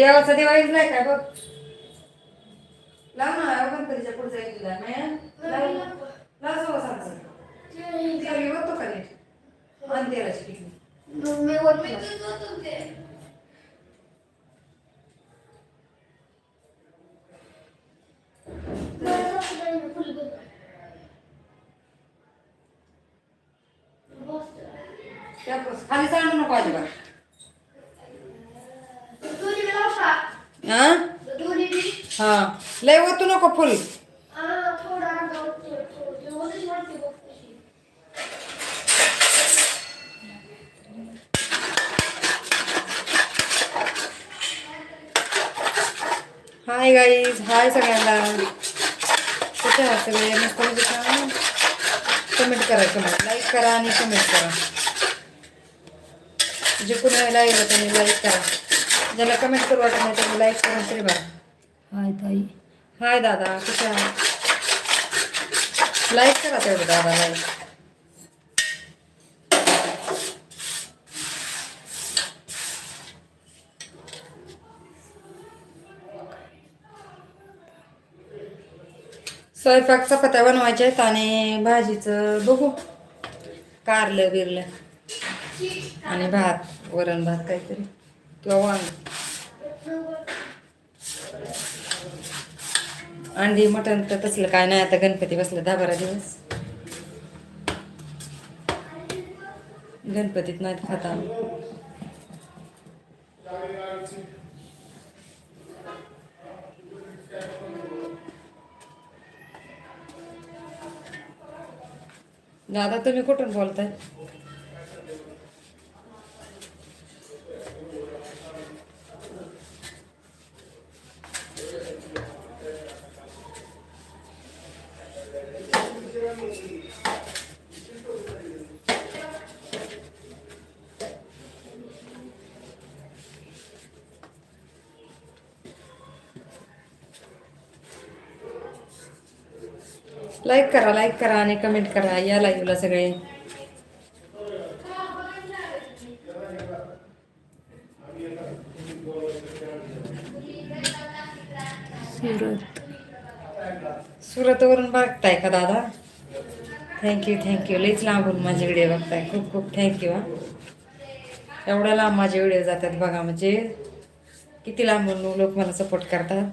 देवाचा दिवाळीच नाही काय बघ. हाय गाईज हाय सगळ्यांना कुठे आहात सगळे मस्त म्हणजे कमेंट करा कमेंट लाईक करा आणि कमेंट करा जे कोणी कुणी लाईक त्यांनी लाईक करा ज्याला कमेंट करू वाटत नाही त्यांनी लाईक करा तरी बघा हाय ताई हाय दादा कुठे आहात लाईक करा तेवढं दादा लाईक स्वयंपाक चपात्या बनवायच्या आहेत आणि भाजीचं बघू. कारलं बिरलं. आणि भात वरण भात काहीतरी. किंवा वांग. अंडी मटण तर तसलं काय नाही. आता गणपती बसलं दहा बारा दिवस. गणपतीत नाहीत खाता दादा तुम्ही कुठून बोलताय? लाईक करा लाईक करा आणि कमेंट करा. या लाईव्हला सगळे. सुरत. सुरतवरून बघताय का दादा? थँक्यू थँक्यू लईच लांबून माझे व्हिडिओ बघताय. खूप खूप थँक्यू हा. एवढ्या लांब माझे व्हिडिओ जातात बघा म्हणजे. किती लांबून लोक मला सपोर्ट करतात.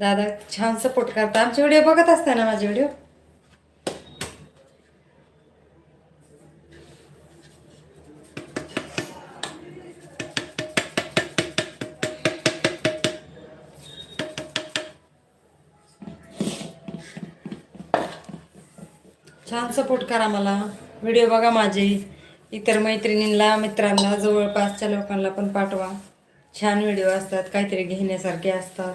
दादा छान सपोर्ट करतात आमचे व्हिडिओ बघत असता ना माझे व्हिडिओ छान सपोर्ट करा मला. व्हिडिओ बघा माझे. इतर मैत्रिणींना मित्रांना जवळपासच्या लोकांना पण पाठवा. छान व्हिडिओ असतात काहीतरी घेण्यासारखे असतात.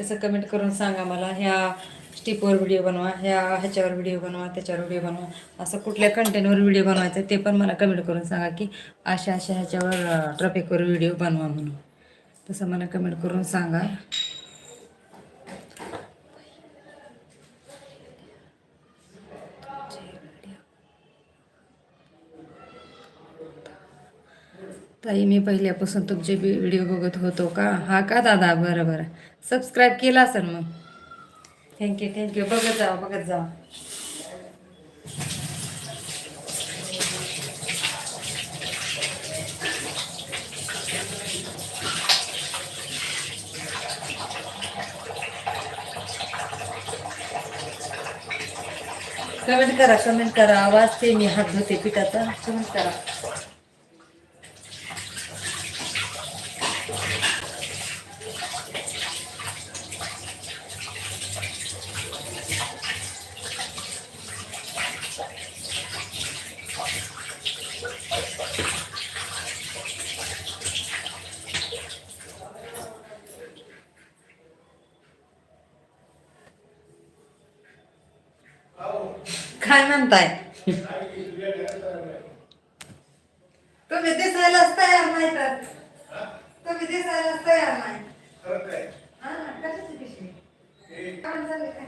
तसं कमेंट करून सांगा मला. ह्या स्टिपवर व्हिडिओ बनवा ह्या ह्याच्यावर व्हिडिओ बनवा त्याच्यावर व्हिडिओ बनवा. असं कुठल्या कंटेंटवर व्हिडिओ बनवायचा ते पण मला कमेंट करून सांगा की अशा अशा ह्याच्यावर ट्रॉपिकवर व्हिडिओ बनवा म्हणून. तसं मला कमेंट करून सांगा. ताई मी पहिल्यापासून तुमचे व्हिडिओ बघत होतो का? हा का दादा? बरं बरं. सबस्क्राईब केला असेल मग. थँक्यू थँक्यू बघत जा बघत जा कमेंट करा कमेंट करा. आवाज ते मी हात धुते पिठाचा. कमेंट करा काय म्हणताय तुम्ही दिसायलाच तयार नाही तर तुम्ही दिसायलाच तयार नाही हा, कशाची पिशवी? काम झालं? काय?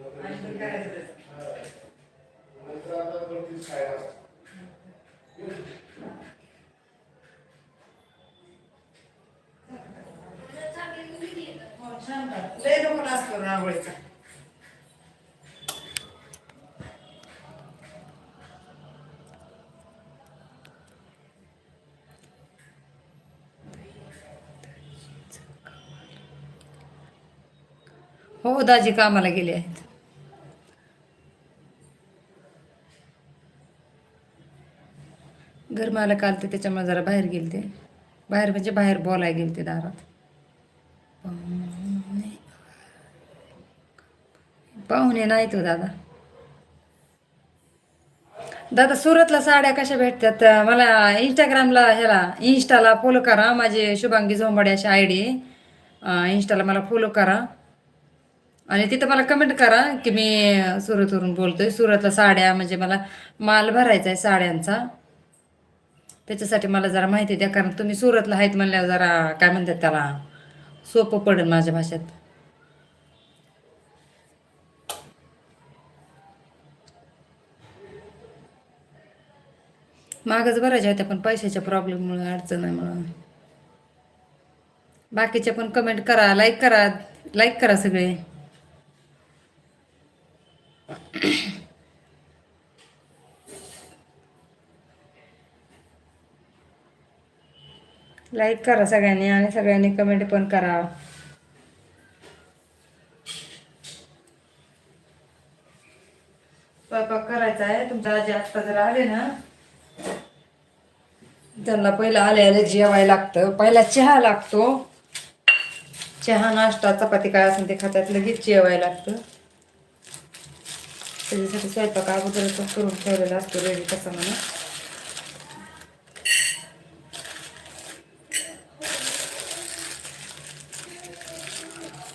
हा. दिसतंय. हा, लई. लय असतो रांगोळीचा हो दाजी कामाला गेले आहेत घर मला काल ते त्याच्यामुळे जरा बाहेर गेले ते बाहेर म्हणजे बाहेर बोलाय गेले ते दारात. पाहुणे. नाही तो हो दादा. दादा सुरतला साड्या कशा भेटतात? मला इंस्टाग्रामला ह्याला इन्स्टाला फॉलो करा. माझे शुभांगी झोंबाडे अशी आय डी इन्स्टाला मला फॉलो करा. आणि तिथं मला कमेंट करा की मी सुरतवरून बोलतोय. सुरतला साड्या म्हणजे मला माल भरायचा आहे साड्यांचा. त्याच्यासाठी मला जरा माहिती द्या कारण तुम्ही सुरतला आहेत म्हणल्यावर जरा काय म्हणतात त्याला? सोपं पडेल माझ्या भाषेत. मागच भरायच्या होत्या पण पैशाच्या प्रॉब्लेममुळे अडचण आहे म्हणून. बाकीचे पण कमेंट करा लाईक करा लाईक करा सगळे. लाईक करा सगळ्यांनी आणि सगळ्यांनी कमेंट पण करा. स्वयंपाक करायचा आहे. तुमच्या आजी आत्ता जर आले ना. त्यांना पहिलं आले आले जेवायला लागतं. पहिला चहा लागतो. चहा नाश्ता चपाती काय असेल ते खात्यात लगेच जेवायला लागतं. त्याच्यासाठी स्वयंपाक अगोदरच करून ठेवलेला असतो. रेडी तसा म्हणा.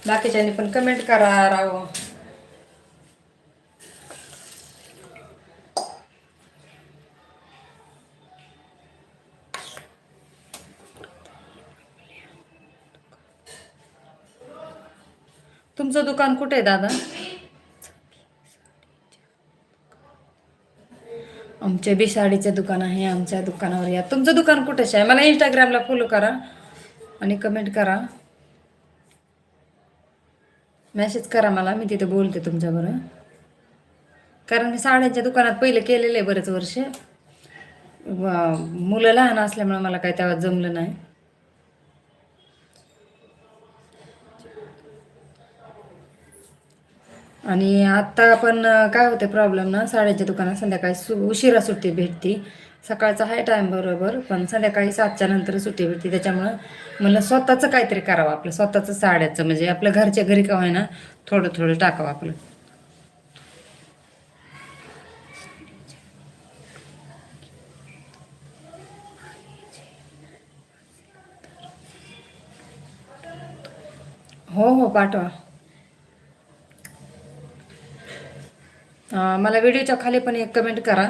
बाकीच्यांनी पण कमेंट करा राव तुमचं दुकान कुठे आहे दादा? आमच्या बी साडीचं दुकान आहे आमच्या दुकानावर या. तुमचं दुकान कुठेच आहे मला इंस्टाग्रामला फॉलो करा आणि कमेंट करा. मेसेज करा मला मी तिथे बोलते तुमच्याबरोबर. कारण मी साड्यांच्या दुकानात पहिले केलेलं आहे बरेच वर्ष. मुलं लहान असल्यामुळे मला काही तेव्हा जमलं नाही. आणि आत्ता पण काय होते प्रॉब्लेम ना साड्यांच्या दुकानात संध्याकाळी सु उशिरा सुट्टी भेटते. सकाळचा आहे टाईम बरोबर पण संध्याकाळी सातच्या नंतर सुट्टी भेटते. त्याच्यामुळं मला स्वतःचं काहीतरी करावं आपलं. स्वतःचं साड्याचं म्हणजे आपलं घरच्या घरी का होईना थोडं थोडं टाकावं आपलं. हो हो पाठवा. मला व्हिडिओच्या खाली पण एक कमेंट करा.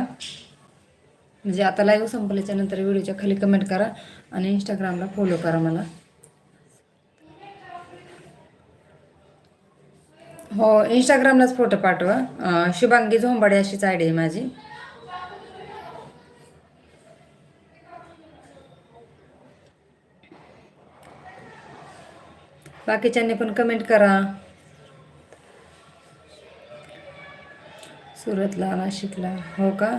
म्हणजे आता लाईव्ह संपल्याच्या नंतर व्हिडिओच्या खाली कमेंट करा आणि इंस्टाग्रामला फॉलो करा मला. हो इंस्टाग्रामलाच फोटो पाठवा. शुभांगी झोंबाडे अशीच आयडी आहे माझी. बाकीच्यांनी पण कमेंट करा. सुरतला नाशिकला हो का?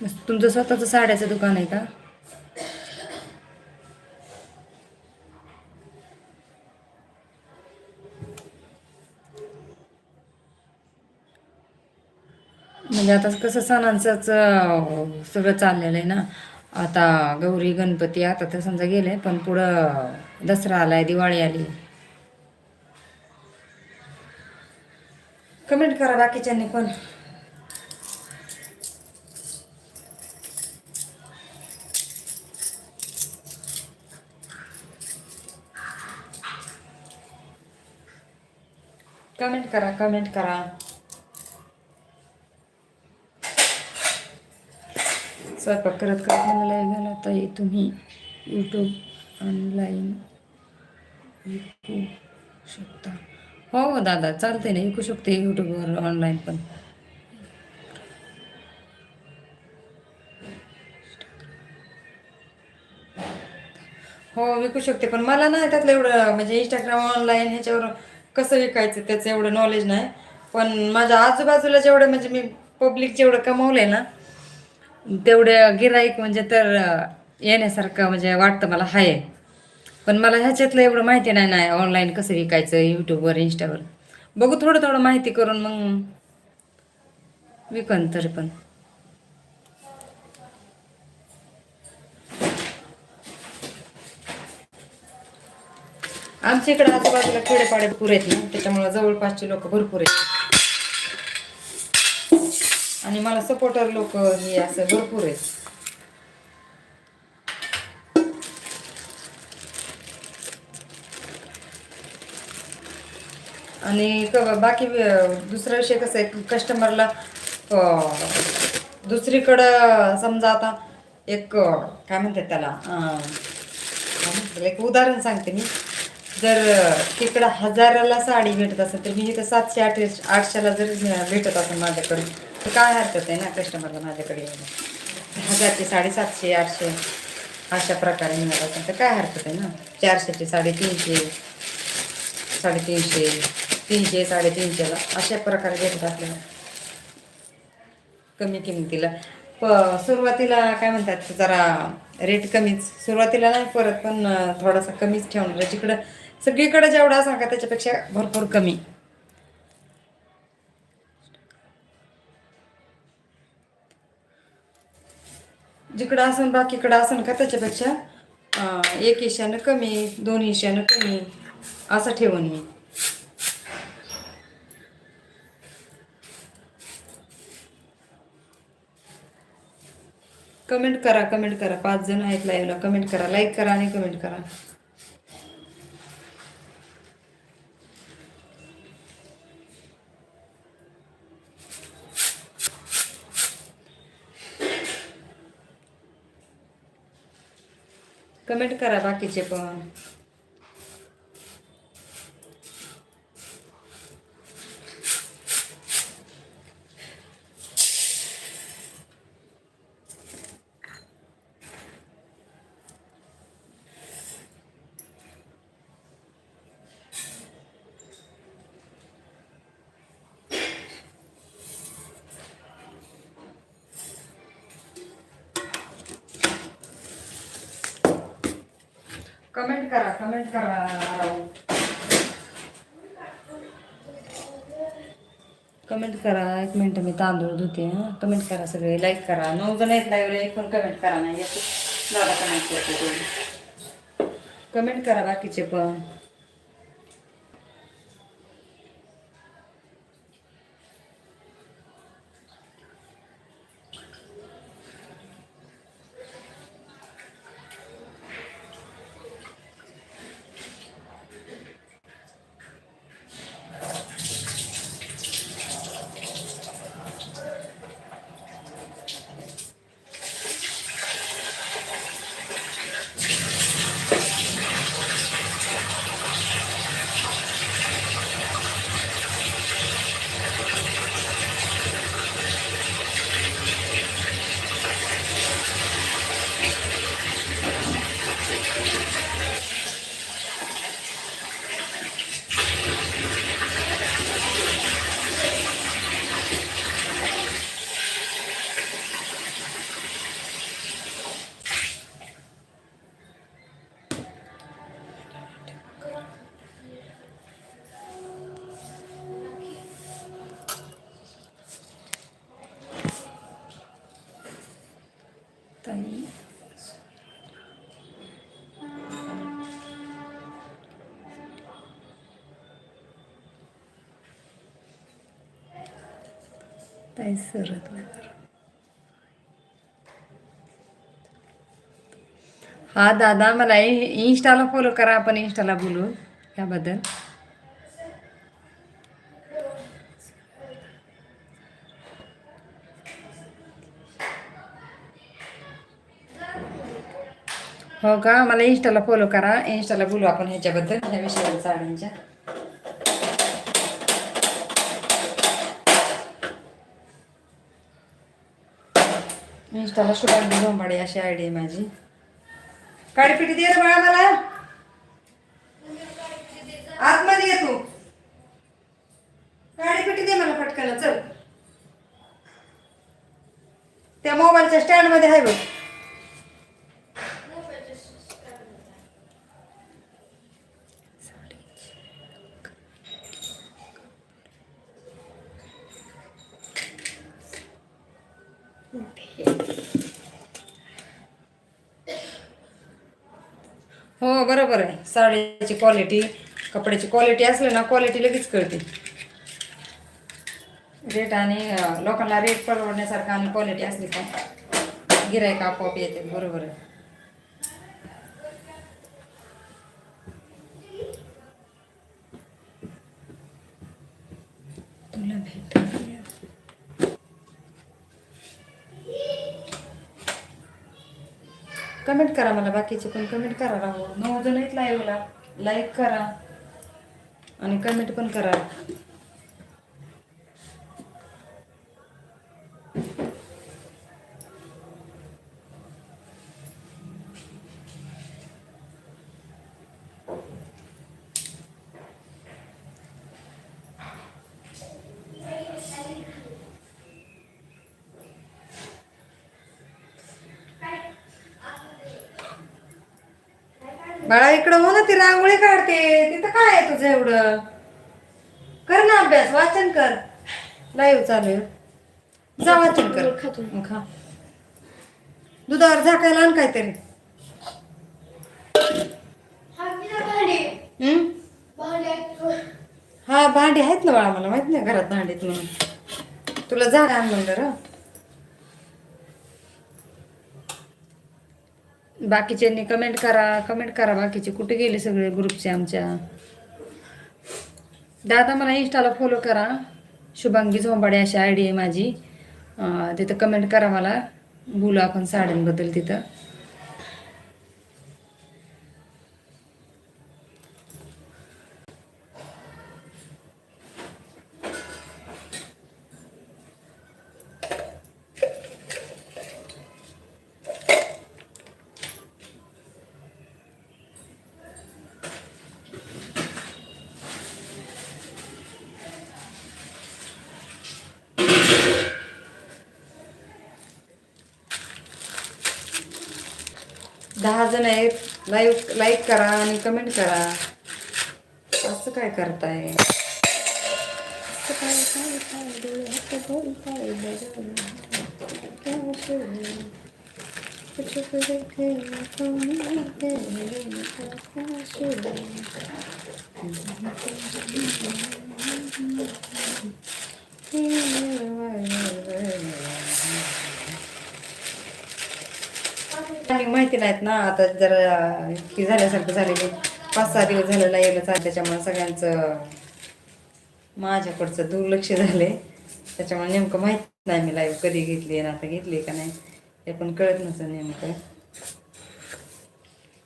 मस्त तुमचं स्वतःचं साड्याचं दुकान आहे का? म्हणजे आता कसं सणांचंच सगळं चाललेलं आहे ना. आता गौरी गणपती आता तर समजा गेले पण पुढं दसरा आलाय दिवाळी आली. कमेंट करा बाकीच्यांनी पण कमेंट करा कमेंट करा. स्वयंपाक करत करत मला लाईव्ह झाला ताई तुम्ही यूट्यूब ऑनलाईन विकू शकता. हो हो दादा चालते ना विकू शकते यूट्यूबवर ऑनलाईन पण. हो विकू शकते पण मला ना त्यातलं एवढं म्हणजे इंस्टाग्राम ऑनलाईन ह्याच्यावर कसं विकायचं त्याचं एवढं नॉलेज नाही. पण माझ्या आजूबाजूला जेवढं म्हणजे मी पब्लिक जेवढं कमवलंय ना तेवढं गिराईक म्हणजे तर येण्यासारखं म्हणजे वाटतं मला आहे पण मला ह्याच्यातलं एवढं माहिती नाही नाही ऑनलाईन कसं विकायचं यूट्यूबवर इंस्टावर बघू थोडं थोडं माहिती करून मग विकन तरी पण. आमच्या इकडे आजूबाजूला खेडेपाडे भरपूर आहेत ना त्याच्यामुळे जवळपासचे लोक भरपूर आहेत. आणि मला सपोर्टर लोक हे असं भरपूर आहेत. आणि क- बाकी दुसरा विषय कसं आहे कस्टमरला दुसरीकडं समजा आता एक काय काय म्हणतात त्याला, एक उदाहरण सांगते मी. जर तिकडं हजाराला साडी भेटत असेल तर म्हणजे मी इथं सातशे आठ आठशेला जर भेटत असेल माझ्याकडे तर काय हरकत आहे ना कस्टमरला माझ्याकडे यायला हजारची साडी सातशे आठशे अशा प्रकारे मिळत असेल तर काय हरकत आहे ना? चारशेची साडी तीनशे साडेतीनशे तीनशे साडेतीनशेला अशा प्रकारे भेटत आपल्याला कमी किमतीला. प सुरुवातीला काय म्हणतात जरा रेट कमीच. सुरुवातीला नाही परत पण थोडासा कमीच ठेवणार. जिकडं सगळीकडे जेवढा सांगा का त्याच्यापेक्षा भरपूर कमी. जिकडं असन बाकीकडं असन का त्याच्यापेक्षा एक इशानं कमी दोन इशानं कमी असं ठेवून मी कमेंट करा कमेंट करा. पाच जण आहेत लाईव्हला कमेंट करा लाईक करा आणि कमेंट करा. कमेंट करा बाकीचे पण. कमेंट करा कमेंट करा कमेंट करा एक मिनट मी तांदूळ धुते हां. कमेंट करा सगळे लाईक करा. नऊ जण आहेत लाईव्हला एक पण कमेंट करा नाही एक दादा कमेंट करतो कमेंट करा बाकीचे पण ताई ताई सरत हा दादा मला इंस्टाला फॉलो करा आपण इंस्टाला बोलू याबद्दल. हो का? मला इंस्टाला फॉलो करा. इंस्टाला बोलू आपण ह्याच्याबद्दल ह्या विषयावर साड्यांच्या इंस्टाला शुभांगी झोंबाडे अशी आयडी आहे माझी. काडीपिटी दे रे बाळा मला. आतमध्ये ये तू. काडीपिटी दे मला पटकन चल. त्या मोबाईलच्या स्टँडमध्ये आहे बघ हो साड्याची साडीची क्वालिटी कपड्याची क्वालिटी असलं ना क्वालिटी लगेच कळते. रेट आणि लोकांना रेट परवडण्यासारखं आणि क्वालिटी असली का गिरायक आपोआप येते बरोबर आहे. तुला भेट कमेंट करा मला बाकीचे पण कमेंट करा राहू नऊ जण आहेत लाईव्हला लाईक करा. आणि कमेंट पण करा. बाळा इकडं हो ना ती रांगोळी काढते. तिथं काय आहे तुझं एवढं? कर ना अभ्यास वाचन कर. लाईव्ह चालू. जा वाचन कर. खा. दुधावर झाकायला आण काहीतरी? हा भांडी. आहेत. ना बाळा मला माहीत नाही घरात भांडीत म्हणून. तुला झाड आण म्हणलं बाकीच्यांनी कमेंट करा कमेंट करा. बाकीचे कुठे गेले सगळे ग्रुपचे आमच्या? दादा मला इंस्टाला फॉलो करा. शुभांगी झोंबाडे अशी आयडी आहे माझी. तिथं कमेंट करा मला. बोलू आपण साड्यांबद्दल तिथं. दहा जण आहेत. लाईक लाईक करा आणि कमेंट करा. असं काय करताय असं काय काय काय डोळ्यात बोलताय बजावून. कुछ देखे कोणी तेरे आणि माहिती नाहीत ना आता जरा इतकी झाल्यासारखं झालेले पाच सहा दिवस झालेला यायला चाल त्याच्यामुळे सगळ्यांचं माझ्याकडचं दुर्लक्ष झाले त्याच्यामुळे नेमकं माहीत नाही मी लाईव्ह कधी घेतली आणि आता घेतली का नाही हे पण कळत नसतं नेमकं.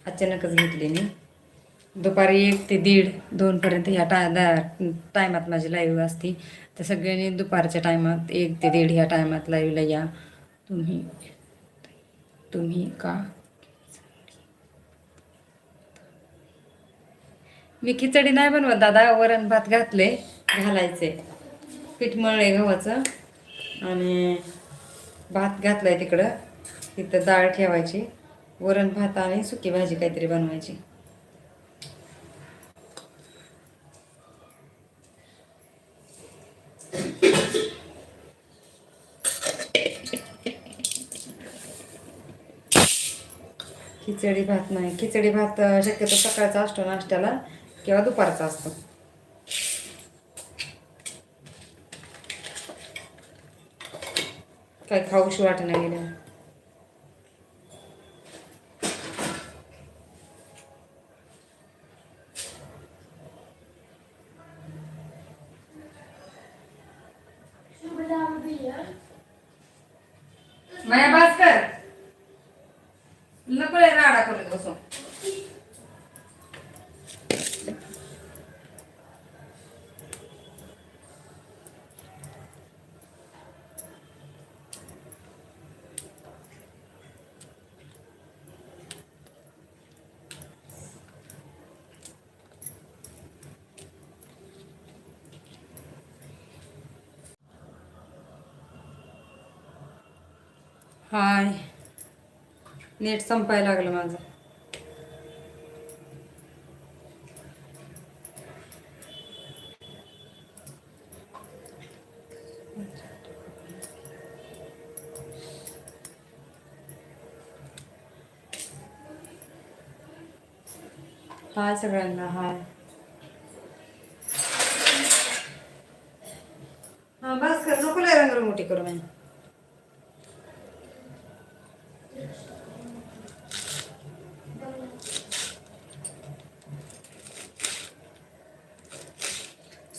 अचानकच घेतली मी. दुपारी एक ते दीड दोनपर्यंत ह्या टा टायमात माझी लाईव्ह असती. तर सगळ्यांनी दुपारच्या टायमात एक ते दीड ह्या टायमात लाईव्हला या. तुम्ही तुम्ही का? मी खिचडी नाही बनवत दादा. वरण भात घातले घालायचे. पीठ मळले गव्हाचं. आणि भात घातलाय तिकडं. तिथं डाळ ठेवायची. वरण भात आणि सुकी भाजी काहीतरी बनवायची. खिचडी भात नाही. खिचडी भात शक्यतो सकाळचा असतो नाश्त्याला किंवा दुपारचा असतो. काय खाऊशी वाटणं गेलं माया भास्कर नको रे राडा करत बसू हाय. नेट संपायला लागलं माझं. हाय सगळ्यांना हाय. हा बस कर नको लय रंग मोठी करू मी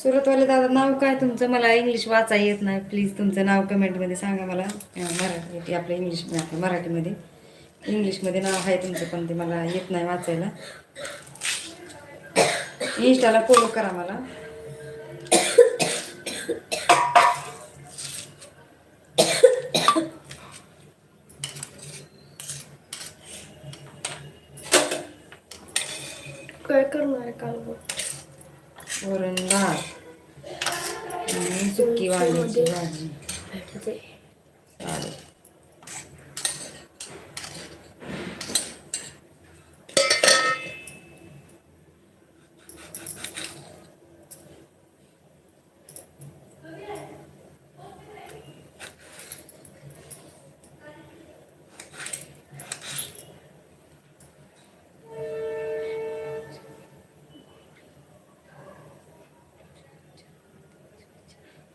सुरतवाले दादा नाव काय तुमचं? मला इंग्लिश वाचा येत नाही. प्लीज तुमचं नाव कमेंटमध्ये सांगा मला. मराठी आपलं इंग्लिश आपलं मराठीमध्ये. इंग्लिशमध्ये नाव आहे तुमचं पण ते मला येत नाही वाचायला. इंस्टाला फॉलो करा मला काय करणार आहे काल बघ वरण भात आणि सुकी वांग्याची भाजी भेटते चालेल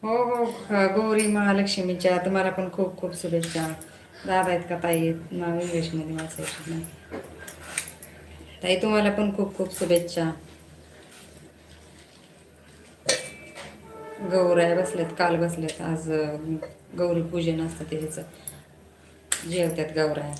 हो हो गौरी महालक्ष्मीच्या तुम्हाला पण खूप खूप शुभेच्छा. दादा आहेत का ताई? आहेत नाव इंग्लिशमध्ये वाचायचं नाही. ताई तुम्हाला पण खूप खूप शुभेच्छा. गौराय बसलेत काल बसलेत. आज गौरी पूजन असतं ते जेवतात गौराया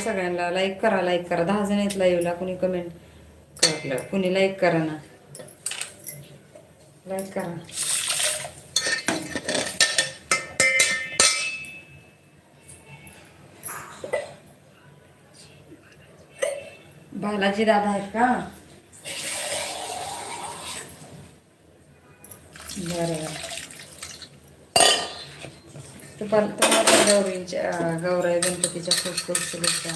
सगळ्यांना लाईक करा लाईक करा. दहा जण आहेत लाईव्हला कुणी कमेंट करलं? कुणी लाईक करा ना. लाईक करा. बालाजी दादा आहेत का? बरं बरं. तुम्हाला तुम्हाला गौरींच्या गौराई गणपतीच्या खूप खूप शुभेच्छा.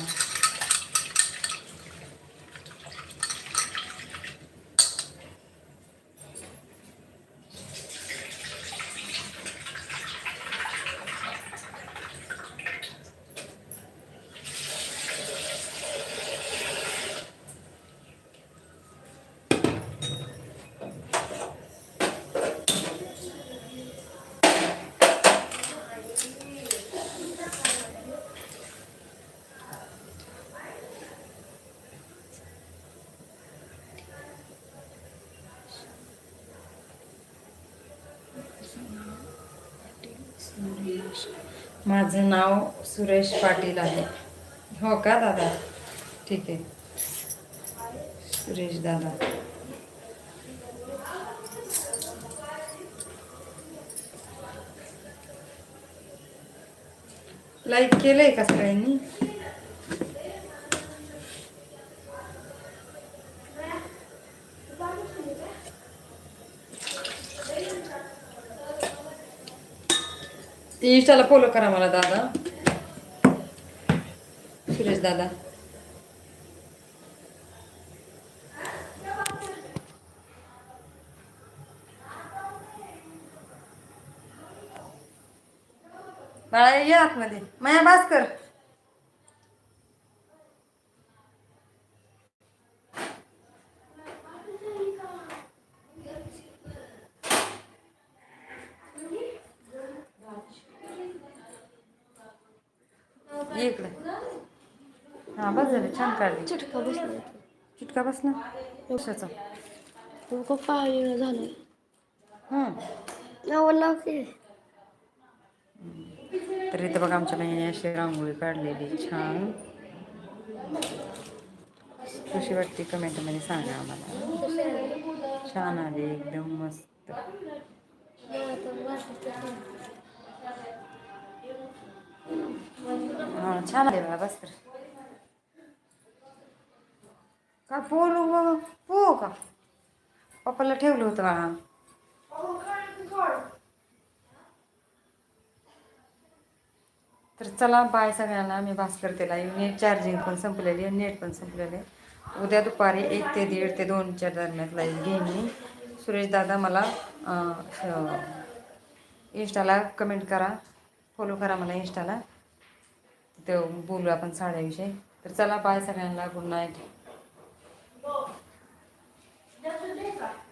माझं नाव सुरेश पाटील आहे. हो का दादा? ठीक आहे. सुरेश दादा. लाईक केलं आहे का सगळ्यांनी? इंस्टाला फॉलो करा मला दादा. सुरेश दादा. बाळा ये आतमध्ये. माया भास्कर ये इकडे हा बस झालं छान काढली चिटका बसला चिटका बसला? कशाचा? खूप पाळी झालं. हं. तर इथं बघा आमच्या बहिणीने अशी रांगोळी काढलेली. छान. कशी वाटते कमेंटमध्ये सांगा आम्हाला. छान आली एकदम मस्त. हा छान आले बघा बस काय का पोर हो का? पप्पाला ठेवलं होतं बाळा. तर चला बाय सगळ्यांना मी भास्कर त्याला नेट चार्जिंग पण संपलेली आहे नेट पण संपलेले आहे. उद्या दुपारी एक ते दीड ते दोनच्या दरम्यान लाईव्ह घेईन मी. सुरेश दादा मला इंस्टाला कमेंट करा. फॉलो करा मला इंस्टाला तिथं बोलू आपण साड्याविषयी. तर चला बाय सगळ्यांना गुड नाईट と、左手ですか